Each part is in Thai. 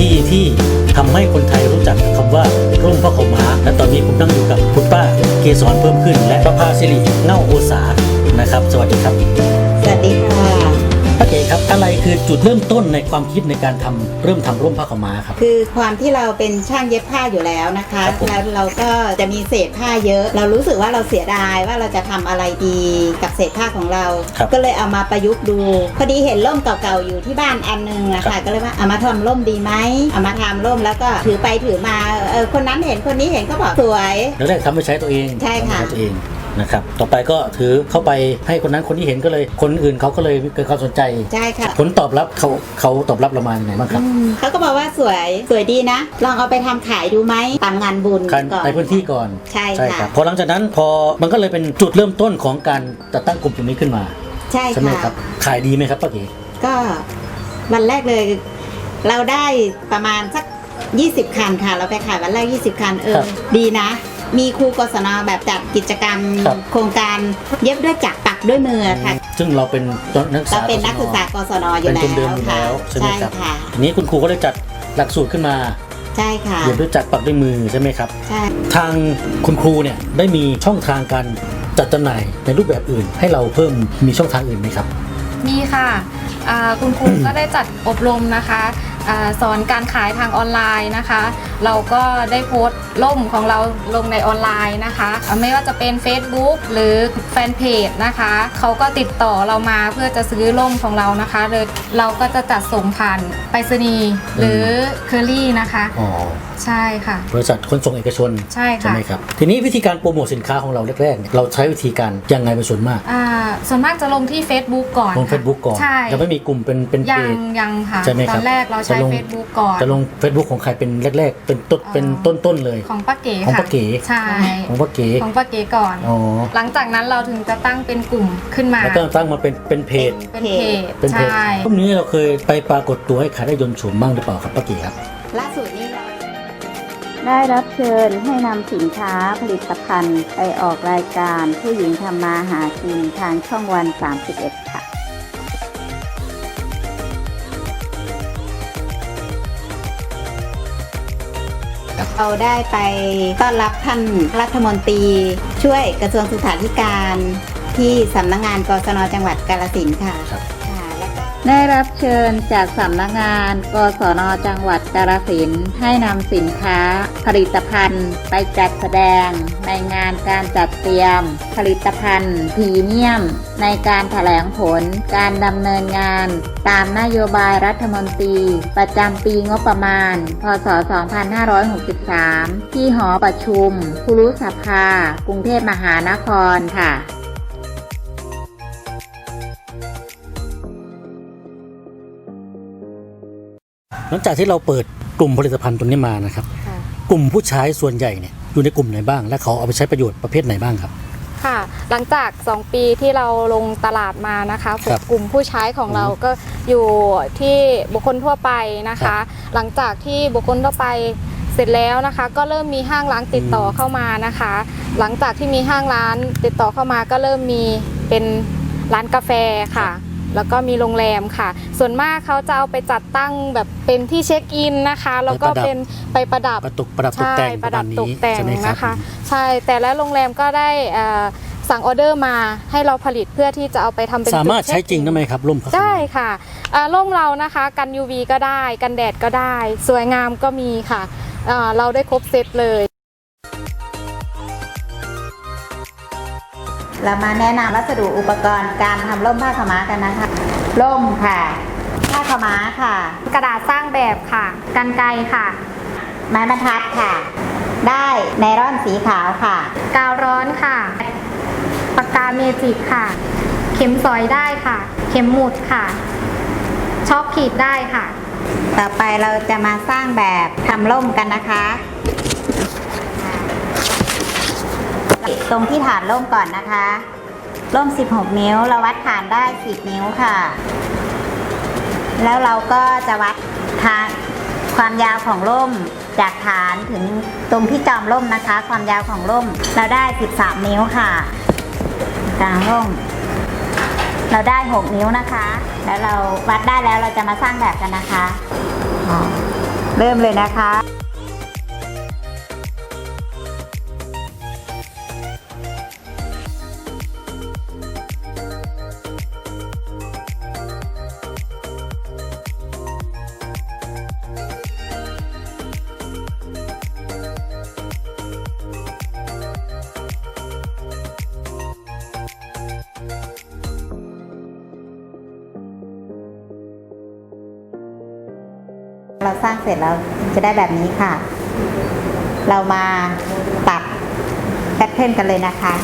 ที่ที่ทำให้คนไทยรู้จักคำว่าร่มพระขาวม้า และตอนนี้ผมนั่งอยู่กับคุณป้าเกษรเพิ่มขึ้น และประพาสิริเง่าโอสานะครับ สวัสดีครับ เก๋ครับอะไรคือจุดเริ่มต้นในความคิดในการทำเริ่มทำร่มพระขาวม้าครับ คือความที่เราเป็นช่างเย็บผ้าอยู่แล้วนะคะครับผม แล้วเราก็จะมีเศษผ้าเยอะ เรารู้สึกว่าเราเสียดายว่าเราจะทำอะไรดีกับเศษผ้าของเรา ครับก็เลยเอามาประยุกต์ดู พอดีเห็นร่มเก่าๆอยู่ที่บ้านอันหนึงอะครัค่ะบก็เลยว่าเอามาทำร่มดีไหมเอามาทำร่มแล้วก็ถือไปถือมาเออคนนั้นเห็นคนนี้เห็นก็บอกสวย แล้วแรกทำไปใช้ตัวเองใช่ค่ะ ทำไปใช้ตัวเอง นะครับต่อไปก็ถือเข้าไปให้คนนั้นคนที่เห็นก็เลยคนอื่นเขาก็เลยเกิดความสนใจใช่ค่ะ ผลตอบรับเขาเขาตอบรับเรามาอย่างไรบ้างครับอืมเขาก็บอกว่าสวยสวยดีนะ ลองเอาไปทำขายดูไหมตามงานบุญการก่อน ในพื้นที่ก่อนใช่คค่ะรับพอหลังจากนั้นพอมันก็เลยเป็นจุดเริ่มต้นของการจัดตั้งกลุ่มตรงนี้ขึ้นมาใช่ใช่ไหมค่ะ ครับขายดีไหมครับป้าเก๋ก็วันแรกเลย เราได้ประมาณสัก 20 คันค่ะ เราไปขายวันแรก 20 คันเออ ดีนะ มีครูกศนแบบจัดกิจกรรมโครงการเย็บด้วยจักรปักด้วยมือค่ะซึ่งเราเป็นนักศึกเราษาเป็นนักศึกษากศนอเป็ยู่นแล้ทุนเดิมวอยู่ค่ะแล้วใช่ไหมใช่ครับค่ะทีนี้คุณครูก็เลยจัดหลักสูตรขึ้นมาใช่ค่ะเรียนรู้จักปักด้วยมือใช่ไหมครับ ใช่ ทางคุณครูเนี่ยได้มีช่องทางการจัดจำหน่ายในรูปแบบอื่น ให้เราเพิ่มมีช่องทางอื่นไหมครับ มีค่ะอ่าคุณครู ก็ได้จัดอบรมนะคะอา สอนการขายทางออนไลน์นะคะ เราก็ได้โพสต์ล่มของเราลงในออนไลน์นะคะอ่าไม่ว่าจะเป็น Facebook หรือแฟนเพจนะคะเขาก็ติดต่อเรามาเพื่อจะซื้อล่มของเรานะคะเลยเราก็จะจัดส่งผ่านไปรษณีย์หรือเคอรี่นะคะอ๋อใช่ค่ะ บริษัทขนส่งเอกชนใช่ค่ะ ไหมครับ ทีนี้วิธีการโปรโมทสินค้าของเราแรกๆเนี่ยเราใช้วิธีการยังไงเป็นส่วนมาก อ่าส่วนมากจะลงที่ Facebook ก่อนลง ค่ะ Facebook ก่อนใช่ยังไม่มีกลุ่มเป็นเป็นเพยังจ ยังค่ะ ใช่ไหมตครัอบนแรกเราใช้จะลง Facebook ก่อน จะลง Facebook ของใครเป็นแรก ๆ เป็นต้นอ๋อเป็นต้นๆเลย ของป้าเก๋ของค่ะป้าเก๋ ใช่ของป้าเก๋ของป้าเก๋ก่อน อ๋อหลังจากนั้นเราถึงจะตั้งเป็นกลุ่มขึ้นมา แล้วก็ตั้งมาเป็นเป็นเพจ เป็นเพจเป็นเพจใช่ พวกนี้เราเคยไปปรากฏตัวให้ขายได้ยนต์โฉมบ้างหรือเปล่าครับป้าเก๋ครับ ล่าสุดนี้เรา ได้รับเชิญให้นำสินค้าผลิตภัณฑ์ไปออกรายการผู้หญิงทำมาหากินทางช่องวัน 31 ค่ะ เราได้ไปต้อนรับท่านรัฐมนตรี ช่วยกระทรวงศึกษาธิการ ที่สำนักงานกศนจังหวัดกาลสินค่ะ ได้รับเชิญจากสำนักงาน กศนจังหวัดกาฬสินธุ์ให้นำสินค้า ผลิตภัณฑ์ ไปจัดแสดง ในงานการจัดเตรียม ผลิตภัณฑ์พรีเมียม ในการแถลงผลการดำเนินงาน ตามนโยบายรัฐมนตรี ประจำปีงบประมาณ พศ 2563 ที่หอประชุมคุรุสภา กรุงเทพมหานครค่ะ หลังจากที่เราเปิดกลุ่มผลิตภัณฑ์ตรงนี้มานะครับ ค่ะ กลุ่มผู้ใช้ส่วนใหญ่เนี่ยอยู่ในกลุ่มไหนบ้าง และเขาเอาไปใช้ประโยชน์ประเภทไหนบ้างครับ ค่ะ หลังจาก 2 ปีที่เราลงตลาดมานะคะครับกลุ่มผู้ใช้ของเราก็อยู่ที่บุคคลทั่วไปนะครัคะ บหลังจากที่บุคคลทั่วไปเสร็จแล้วนะคะ ก็เริ่มมีห้างร้านติดต่ออืมเข้ามานะคะ หลังจากที่มีห้างร้านติดต่อเข้ามาก็เริ่มมีเป็นร้านกาแฟค่ะ แล้วก็มีโรงแรมค่ะ ส่วนมากเขาจะเอาไปจัดตั้งแบบเป็นที่เช็คอินนะคะ แล้วก็ไปประดับเป็นไปประดับประตกประดับตกใช่แต่งประดับมาณตนี้กแต่งใช่ไหมรับนะคะ ใช่แต่และโรงแรมก็ได้เอ่อสั่งออเดอร์มาให้เราผลิตเพื่อที่จะเอาไปทำเป็นสามารถจุดใช้เช็คจริงได้ไหมครับร่มพักได้ค่ะอ่าร่มเรานะคะกัน UV ก็ได้ กันแดดก็ได้ สวยงามก็มีค่ะอ่าเราได้ครบเซตเลย เรามาแนะนำวัสดุอุปกรณ์การทำร่มผ้าขาวม้ากันนะคะ ร่มค่ะ ผ้าขาวม้าค่ะ กระดาษสร้างแบบค่ะ กันไกรค่ะ ไม้บรรทัดค่ะ ได้ไนร่อนสีขาวค่ะ กาวร้อนค่ะ ปากกาเมจิกค่ะ เข็มสอยได้ค่ะ เข็มหมุดค่ะชอบขีดได้ค่ะ ต่อไปเราจะมาสร้างแบบทำร่มกันนะคะ ตรงที่ฐานร่มก่อนนะคะร่ม 16 นิ้ว เราวัดฐานได้ 10 นิ้วค่ะ แล้วเราก็จะวัดทางความยาวของร่มจากฐานถึงตรงที่จอมร่มนะคะ ความยาวของร่มเราได้ 13 นิ้วค่ะกลางร่ม เราได้ 6 นิ้วนะคะ แล้วเราวัดได้แล้วเราจะมาสร้างแบบกันนะคะ เริ่มเลยนะคะ เราสร้างเสร็จแล้วจะได้แบบนี้ค่ะ เรามาตัดแพทเทิร์นกันเลยนะคะ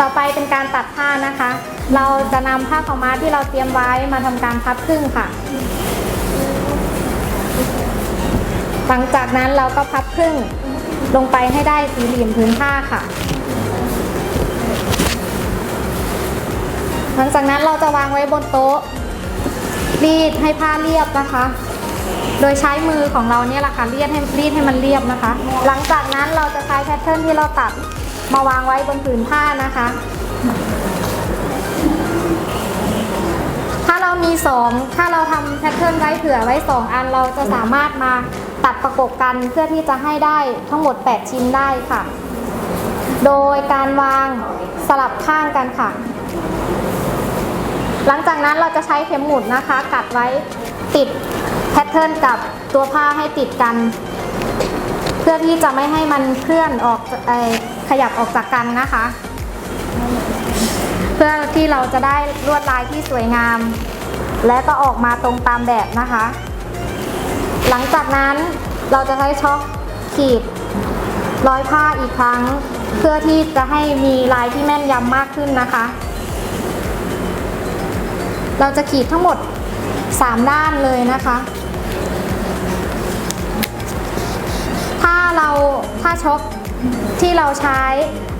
ต่อไปเป็นการตัดผ้านะคะ เราจะนำผ้าขาวม้าที่เราเตรียมไว้มาทำการพับครึ่งค่ะ หลังจากนั้นเราก็พับครึ่งลงไปให้ได้สี่เหลี่ยมพื้นผ้าค่ะ หลังจากนั้นเราจะวางไว้บนโต๊ะ รีดให้ผ้าเรียบนะคะ โดยใช้มือของเราเนี่ยแหละค่ะรีดให้รีดให้มันเรียบนะคะ หลังจากนั้นเราจะใช้แพทเทิร์นที่เราตัดมาวางไว้บนผืนผ้านะคะ ถ้าเรามีสองถ้าเราทำแพทเทิร์นไว้เผื่อไว้สองอันเราจะสามารถมาตัดประกบกันเพื่อที่จะให้ได้ทั้งหมด 8 ชิ้นได้ค่ะ โดยการวางสลับข้างกันค่ะ หลังจากนั้นเราจะใช้เข็มหมุดนะคะ กัดไว้ติดแพทเทิร์นกับตัวผ้าให้ติดกัน เพื่อที่จะไม่ให้มันเคลื่อนออกอขยับออกจากกันนะคะ เพื่อที่เราจะได้ลวดลายที่สวยงาม และก็ออกมาตรงตามแบบนะคะ หลังจากนั้นเราจะใช้ช็อคขีดร้อยผ้าอีกครั้ง เพื่อที่จะให้มีลายที่แม่นยำมากขึ้นนะคะ เราจะขีดทั้งหมด 3 ด้านเลยนะคะ ถ้าเราถ้าช็อค ที่เราใช้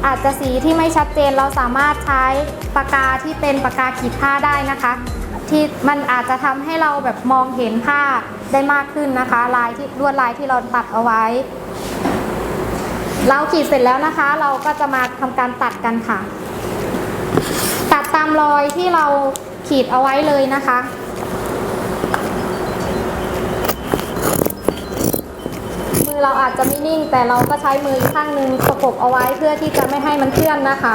อาจจะสีที่ไม่ชัดเจนเราสามารถใช้ปากกาที่เป็นปากกาขีดผ้าได้นะคะ ที่มันอาจจะทำให้เราแบบมองเห็นผ้าได้มากขึ้นนะคะ ลายที่ลวดลายที่เราตัดเอาไว้ เราขีดเสร็จแล้วนะคะ เราก็จะมาทำการตัดกันค่ะ ตัดตามรอยที่เราขีดเอาไว้เลยนะคะ อเราอาจจะไม่นิ่ง แต่เราก็ใช้มืออีกข้างหนึงประกบเอาไว้เพื่อที่จะไม่ให้มันเคลื่อนนะคะ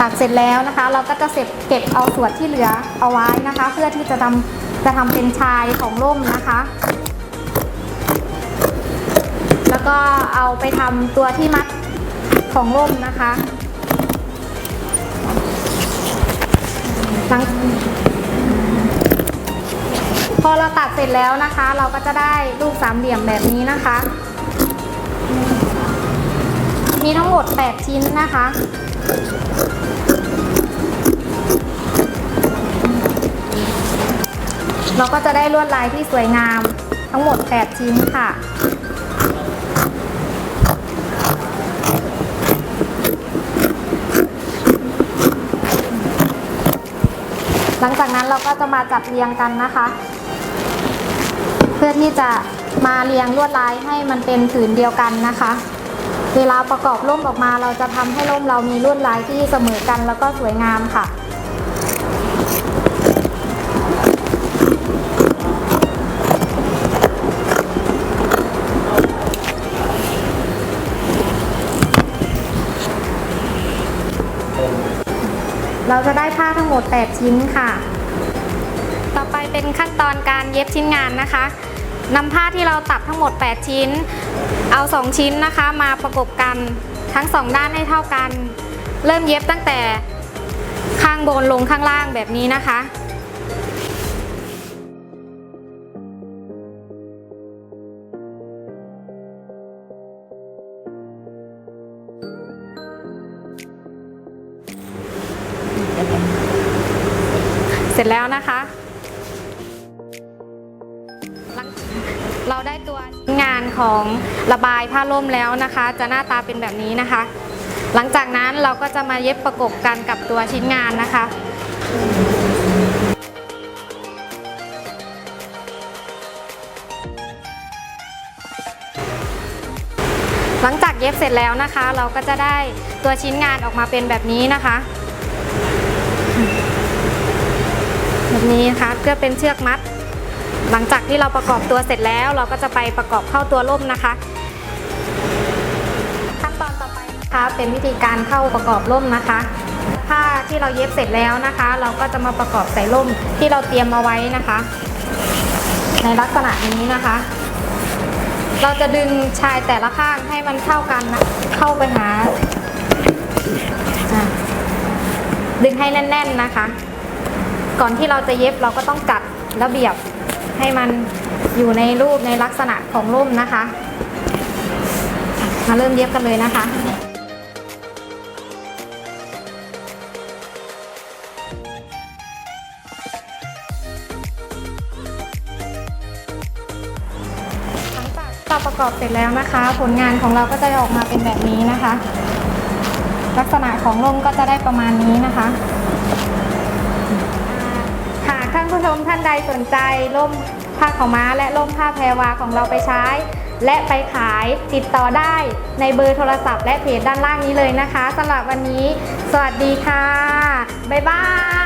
ตัดเสร็จแล้วนะคะ เราก็จะเสร็จเก็บเอาส่วนที่เหลือเอาไว้นะคะ เพื่อที่จะทำจะทำเป็นชายของร่มนะคะ แล้วก็เอาไปทำตัวที่มัดของร่มนะคะหลัง พอเราตัดเสร็จแล้วนะคะ เราก็จะได้รูปสามเหลี่ยมแบบนี้นะคะ มีทั้งหมด 8 ชิ้นนะคะ เราก็จะได้ลวดลายที่สวยงามทั้งหมด 8 ชิ้นค่ะหลังจากนั้นเราก็จะมาจัดเรียงกันนะคะ พื่อที่จะมาเรียงลวดลายให้มันเป็นผืนเดียวกันนะคะ เวลาประกอบร่มออกมาเราจะทำให้ร่มเรามีลวดลายที่เสมอกันแล้วก็สวยงามค่ะเราจะได้ผ้าทั้งหมด 8 ชิ้นค่ะ ต่อไปเป็นขั้นตอนการเย็บชิ้นงานนะคะ นำผ้าที่เราตัดทั้งหมด 8 ชิ้น เอา 2 ชิ้นนะคะมาประกบกันทั้ง 2 ด้านให้เท่ากัน เริ่มเย็บตั้งแต่ข้างบนลงข้างล่างแบบนี้นะคะเสร็จแล้วนะคะ ของระบายผ้าร่มแล้วนะคะ จะหน้าตาเป็นแบบนี้นะคะ หลังจากนั้นเราก็จะมาเย็บประกบกันกับตัวชิ้นงานนะคะหลังจากเย็บเสร็จแล้วนะคะ เราก็จะได้ตัวชิ้นงานออกมาเป็นแบบนี้นะคะ แบบนี้นะคะเพื่อเป็นเชือกมัด หลังจากที่เราประกอบตัวเสร็จแล้วเราก็จะไปประกอบเข้าตัวร่มนะคะ ขั้นตอนต่อไปนะคะเป็นวิธีการเข้าประกอบร่มนะคะ ผ้าที่เราเย็บเสร็จแล้วนะคะ เราก็จะมาประกอบใส่ร่มที่เราเตรียมเอาไว้นะคะ ในลักษณะนี้นะคะ เราจะดึงชายแต่ละข้างให้มันเข้ากันนะเข้าไปหาดึงให้แน่น ๆนะคะ ก่อนที่เราจะเย็บเราก็ต้องจัดระเบียบ ให้มันอยู่ในรูปในลักษณะของร่มนะคะ มาเริ่มเย็บกันเลยนะคะหลังจากเราประกอบเสร็จแล้วนะคะ ผลงานของเราก็จะออกมาเป็นแบบนี้นะคะ ลักษณะของร่มก็จะได้ประมาณนี้นะคะ ท่านผู้ชมท่านใดสนใจร่มผ้าขาวม้าและร่มผ้าแพรวาของเราไปใช้ และไปขายติดต่อได้ในเบอร์โทรศัพท์และเพจด้านล่างนี้เลยนะคะสำหรับวันนี้ สวัสดีค่ะ บ๊ายบาย